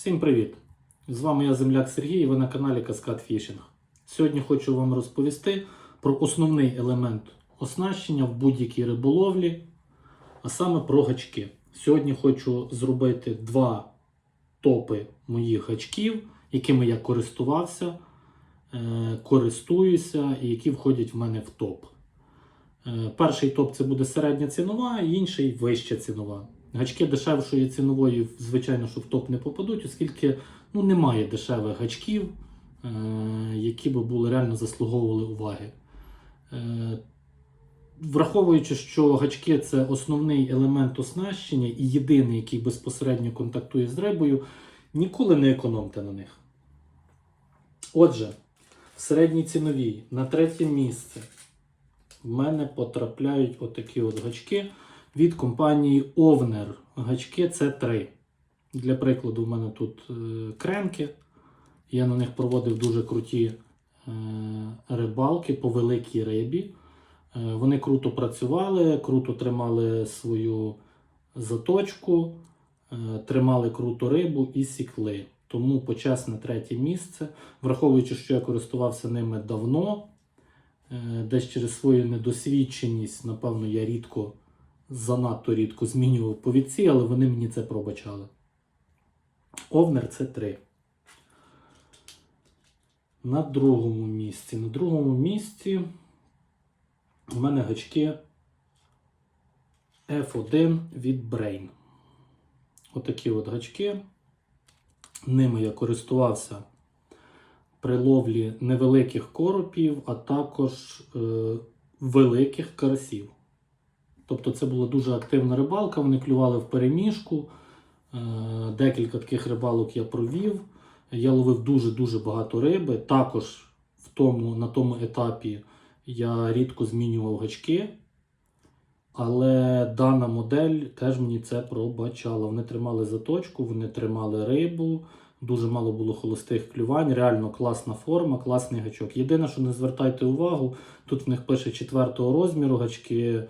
Всім привіт! З вами я земляк Сергій і ви на каналі Каскад Фішинг. Сьогодні хочу вам розповісти про основний елемент оснащення в будь-якій риболовлі, а саме про гачки. Сьогодні хочу зробити два топи моїх гачків, якими я користувався, е, користуюся і які входять в мене в топ. Е, Перший топ це буде середня цінова, інший вища цінова. Гачки дешевшої цінової, звичайно, що в топ не попадуть, оскільки ну, немає дешевих гачків, е, які би були реально заслуговували уваги. Е, враховуючи, що гачки це основний елемент оснащення і єдиний, який безпосередньо контактує з рибою, ніколи не економте на них. Отже, в середній ціновій на третє місце в мене потрапляють отакі от гачки від компанії Овнер. Гачки C3. Для прикладу, в мене тут е, кренки. Я на них проводив дуже круті е, рибалки по великій рибі. Е, вони круто працювали, круто тримали свою заточку, тримали круто рибу і сікли. Тому почесне третє місце. Враховуючи, що я користувався ними давно, десь через свою недосвідченість, напевно, я рідко, занадто рідко змінював повідці, але вони мені це пробачали. Овнер це 3. На другому місці. На другому місці у мене гачки F1 від Brain. Отакі от гачки. Ними я користувався при ловлі невеликих коропів, а також е, великих карасів. Тобто це була дуже активна рибалка, вони клювали в переміжку. Е, декілька таких рибалок я провів. Я ловив дуже-дуже багато риби. Також в тому, на тому етапі я рідко змінював гачки. Але дана модель теж мені це пробачала. Вони тримали заточку, вони тримали рибу, дуже мало було холостих клювань. Реально класна форма, класний гачок. Єдине, що не звертайте увагу, тут в них пише четвертого розміру гачки,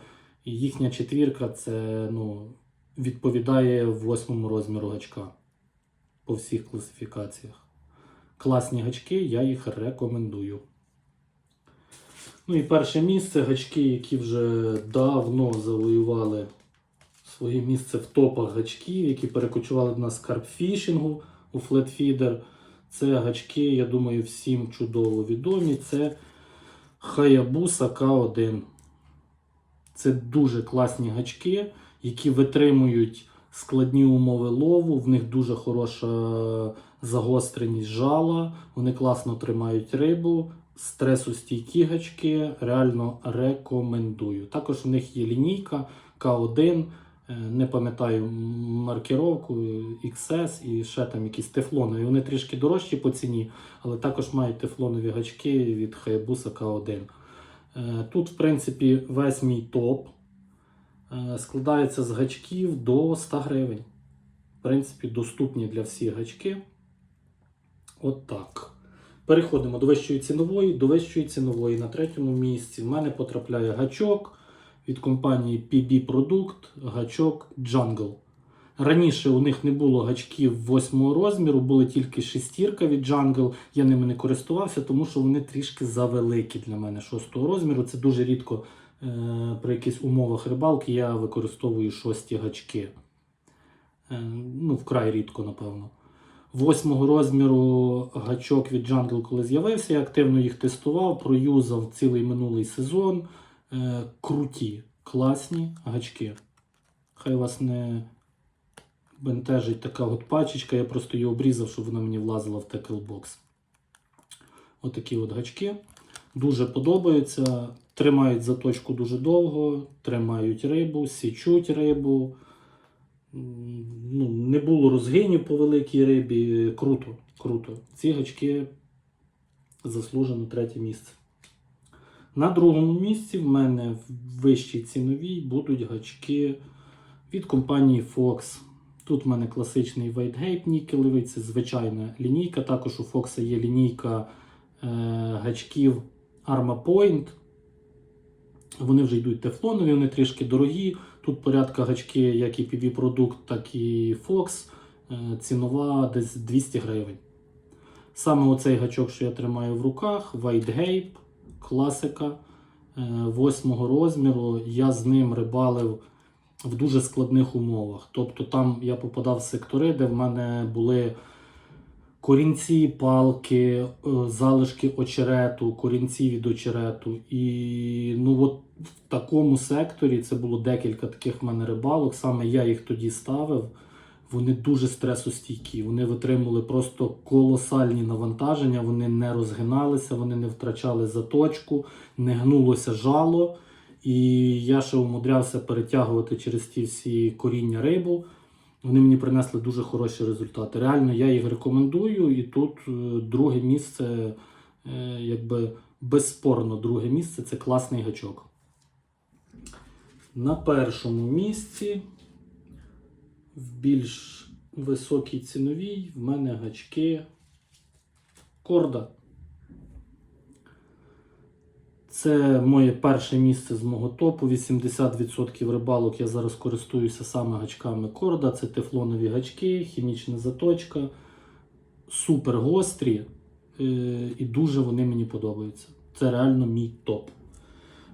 їхня четвірка це ну, відповідає восьмому розміру гачка по всіх класифікаціях. Класні гачки, я їх рекомендую. Ну і перше місце гачки, які вже давно завоювали своє місце в топах гачків, які перекочували до нас у флетфідер. Це гачки, я думаю, всім чудово відомі. Це Hayabusa K1. Це дуже класні гачки, які витримують складні умови лову. В них дуже хороша загостреність жала, вони класно тримають рибу. Стресостійкі гачки реально рекомендую. Також у них є лінійка К1, е, не пам'ятаю маркіровку XS і ще там якісь тефлонові. Вони трішки дорожчі по ціні, але також мають тефлонові гачки від Hayabusa K1. Е, Тут, в принципі, весь мій топ е, складається з гачків до 100 гривень. В принципі, доступні для всіх гачки. От так. Переходимо до вищої цінової. До вищої цінової на третьому місці в мене потрапляє гачок від компанії PB Product, гачок Jungle. Раніше у них не було гачків восьмого розміру, були тільки шестірка від Jungle. Я ними не користувався, тому що вони трішки завеликі для мене шостого розміру. Це дуже рідко е, при якихось умовах рибалки я використовую шості гачки. Е, ну, вкрай рідко, напевно. Восьмого розміру гачок від Jungle, коли з'явився, я активно їх тестував, проюзав цілий минулий сезон. Е, круті, класні гачки. Хай вас не бентежить така от пачечка, я просто її обрізав, щоб вона мені влазила в теклбокс. Отакі от гачки. Дуже подобаються. Тримають заточку дуже довго, тримають рибу, січуть рибу. Ну, не було розгинів по великій рибі. Круто, круто. Ці гачки заслужено третє місце. На другому місці в мене в вищій ціновій будуть гачки від компанії Fox. Тут в мене класичний Whitegate нікелевий, це звичайна лінійка. Також у Fox є лінійка е, гачків Arma Point. Вони вже йдуть тефлонові, вони трішки дорогі. Тут порядка гачки, як і PV продукт, так і Fox. Е, Цінова десь 200 гривень. Саме оцей гачок, що я тримаю в руках, Whitegape, класика е, восьмого розміру. Я з ним рибалив в дуже складних умовах. Тобто там я попадав в сектори, де в мене були корінці, палки, е, залишки очерету, корінці від очерету. І ну от в такому секторі це було декілька таких в мене рибалок. Саме я їх тоді ставив. Вони дуже стресостійкі. Вони витримували просто колосальні навантаження, вони не розгиналися, вони не втрачали заточку, не гнулося жало. І я ще умудрявся перетягувати через ті всі коріння рибу. Вони мені принесли дуже хороші результати. Реально, я їх рекомендую, і тут е, друге місце, е, якби безспорно, друге місце це класний гачок. На першому місці, в більш високій ціновій, в мене гачки корда. Це моє перше місце з мого топу. 80% рибалок я зараз користуюся саме гачками корда. Це тефлонові гачки, хімічна заточка. Супер гострі. е, І дуже вони мені подобаються. Це реально мій топ.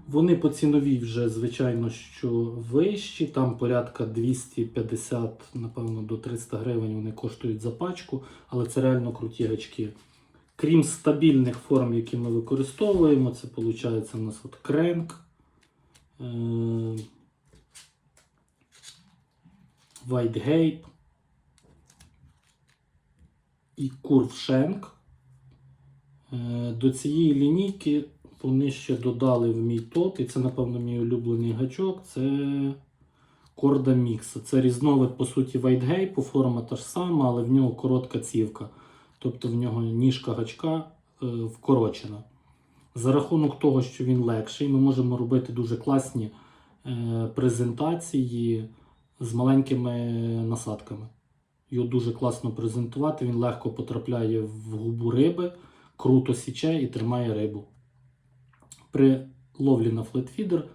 Вони по ціновій вже, звичайно, що вищі. Там порядка 250, напевно, до 300 гривень вони коштують за пачку, але це реально круті гачки. Крім стабільних форм, які ми використовуємо, це виходить у нас от кренк, Gape і Curveshank. Е, До цієї лінійки вони ще додали в мій топ, і це, напевно, мій улюблений гачок. Це Corda Mix. Це різновид, по суті, Gape, форма та ж сама, але в нього коротка цівка. Тобто в нього ніжка гачка е, вкорочена. За рахунок того, що він легший, ми можемо робити дуже класні е, презентації з маленькими насадками. Його дуже класно презентувати, він легко потрапляє в губу риби, круто січе і тримає рибу. При ловлі на флетфідер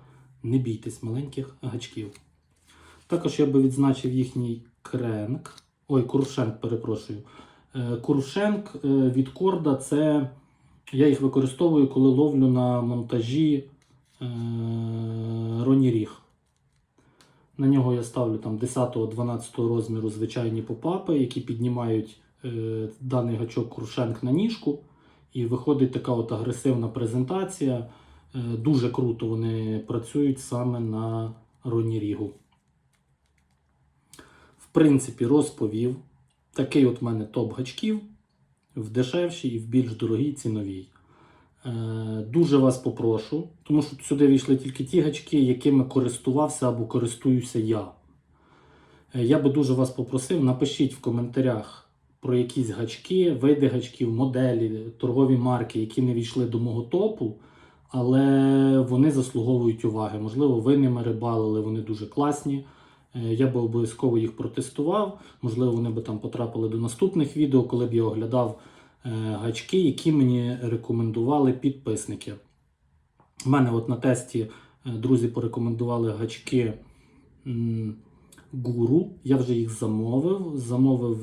не бійтесь маленьких гачків. Також я би відзначив їхній кренк. Ой, куршенк, перепрошую. Е, Куршенк е, від корда це я їх використовую, коли ловлю на монтажі е, Роні Ріг. На нього я ставлю там 10-12 розміру звичайні попапи, які піднімають даний гачок Куршенк на ніжку. І виходить така от агресивна презентація. Дуже круто вони працюють саме на Роні Рігу. В принципі, розповів. Такий от в мене топ гачків в дешевшій і в більш дорогій ціновій. Е, дуже вас попрошу, тому що сюди війшли тільки ті гачки, якими користувався або користуюся я. Е, я би дуже вас попросив, напишіть в коментарях про якісь гачки, види гачків, моделі, торгові марки, які не війшли до мого топу, але вони заслуговують уваги. Можливо, ви ними рибалили, вони дуже класні. Е, Я би обов'язково їх протестував. Можливо, вони би там потрапили до наступних відео, коли б я оглядав е, гачки, які мені рекомендували підписники. У мене от на тесті е, друзі порекомендували гачки гуру. Я вже їх замовив. Замовив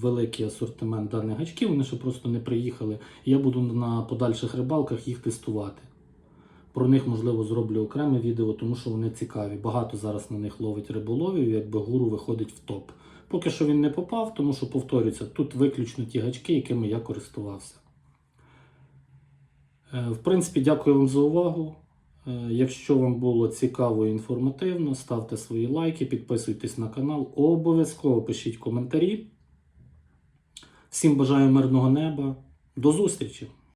великий асортимент даних гачків, вони ще просто не приїхали. Я буду на подальших рибалках їх тестувати. Про них, можливо, зроблю окреме відео, тому що вони цікаві. Багато зараз на них ловить риболовів, якби гуру виходить в топ. Поки що він не попав, тому що, повторюється, тут виключно ті гачки, якими я користувався. Е, В принципі, дякую вам за увагу. Е, Якщо вам було цікаво і інформативно, ставте свої лайки, підписуйтесь на канал, обов'язково пишіть коментарі. Всім бажаю мирного неба. До зустрічі!